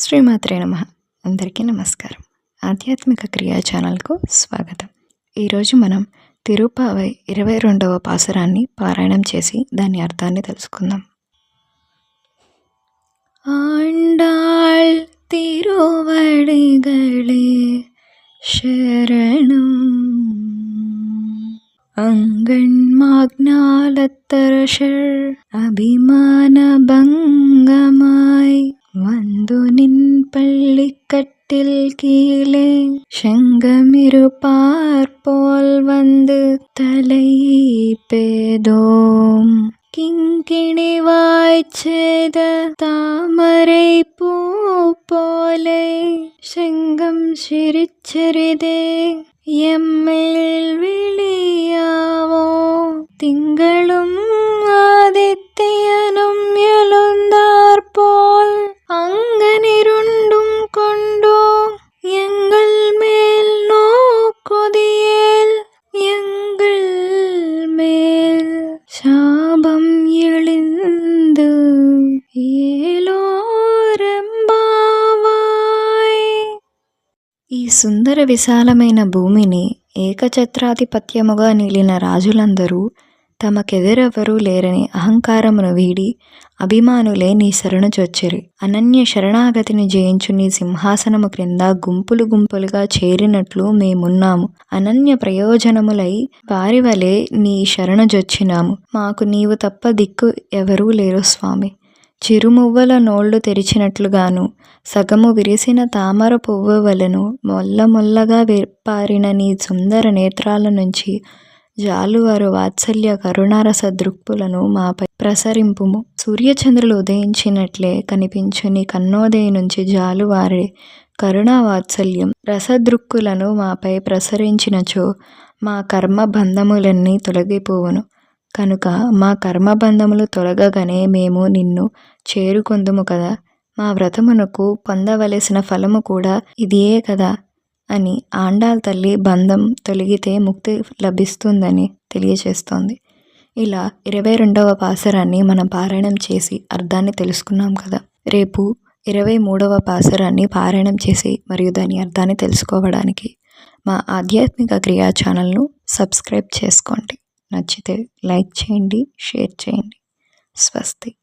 శ్రీమాత్రే నమ. అందరికీ నమస్కారం. ఆధ్యాత్మిక క్రియా ఛానల్కు స్వాగతం. ఈరోజు మనం తిరుపావై ఇరవై రెండవ పాసురాన్ని పారాయణం చేసి దాని అర్థాన్ని తెలుసుకుందాం. ఆండాళ్ తిరువడిగళే శరణం. அங்கன்மாக்னாலத்தரஷர் అభిమాన భంగమ பள்ளிக்கட்டில் கீழே சங்கமிருப்பார் போல் வந்து தலை பேதோம். கிங்கிணிவாய் செய்த தாமரை பூ போலே செங்கம் சிரிச்சிறிதே. எம்மில் விழியாவோ திங்களும் ఈ సుందర విశాలమైన భూమిని ఏకఛత్రాధిపత్యముగా నిలిన రాజులందరూ తమకెదరెవరూ లేరని అహంకారమును వీడి అభిమానులే నీ శరణు చొచ్చిరి. అనన్య శరణాగతిని జయించు నీ సింహాసనము క్రింద గుంపులు గుంపులుగా చేరినట్లు మేమున్నాము. అనన్య ప్రయోజనములై వారి వలె నీ శరణు జొచ్చినాము. మాకు నీవు తప్ప దిక్కు ఎవరూ లేరు స్వామి. చిరుమువ్వల నోళ్ళు తెరిచినట్లుగాను సగము విరిసిన తామర పువ్వు వలను మొల్లమొల్లగా విప్పారిన నీ సుందర నేత్రాల నుంచి జాలువారు వాత్సల్య కరుణారస దృక్పులను మాపై ప్రసరింపుము. సూర్యచంద్రులు ఉదయించినట్లే కనిపించు నీ కన్నోదయ నుంచి జాలువారే కరుణా వాత్సల్యం. రసదృక్కులను మాపై ప్రసరించినచో మా కర్మ బంధములన్నీ తొలగిపోవును. కనుక మా కర్మబంధములు తొలగగానే మేము నిన్ను చేరుకొందుము కదా. మా వ్రతమునకు పొందవలసిన ఫలము కూడా ఇదియే కదా అని ఆండాల్ తల్లి బంధం తొలగితే ముక్తి లభిస్తుందని తెలియచేస్తోంది. ఇలా ఇరవై రెండవ పాసరాన్ని మనం పారాయణం చేసి అర్థాన్ని తెలుసుకున్నాం కదా. రేపు ఇరవై మూడవ పాసరాన్ని పారాయణం చేసి మరియు దాని అర్థాన్ని తెలుసుకోవడానికి మా ఆధ్యాత్మిక క్రియా ఛానల్ను సబ్స్క్రైబ్ చేసుకోండి. నచ్చితే లైక్ చేయండి షేర్ చేయండి. స్వస్తి.